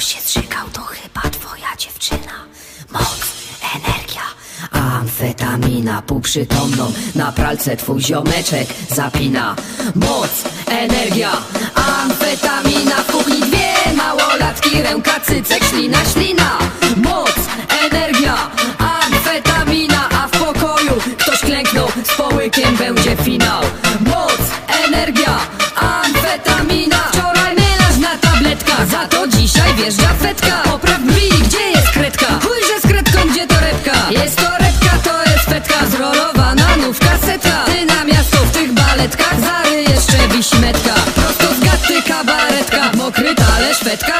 się zżygał, to chyba twoja dziewczyna. Moc, energia, amfetamina półprzytomną na pralce twój ziomeczek zapina. Moc, energia, amfetamina w kuchni dwie małolatki, ręka, cycek, ślina, ślina. Moc, energia, amfetamina, a w pokoju ktoś klęknął, z połykiem będzie finał. Moc, energia, za to dzisiaj wjeżdża fetka. Popraw mi, gdzie jest kredka? Chujże z kredką, gdzie torebka? Jest torebka, to jest fetka, zrolowana nówka setka. Ty na miasto w tych baletkach, zary jeszcze wiśmetka. Prosto z gaty kabaretka, mokry talerz, fetka,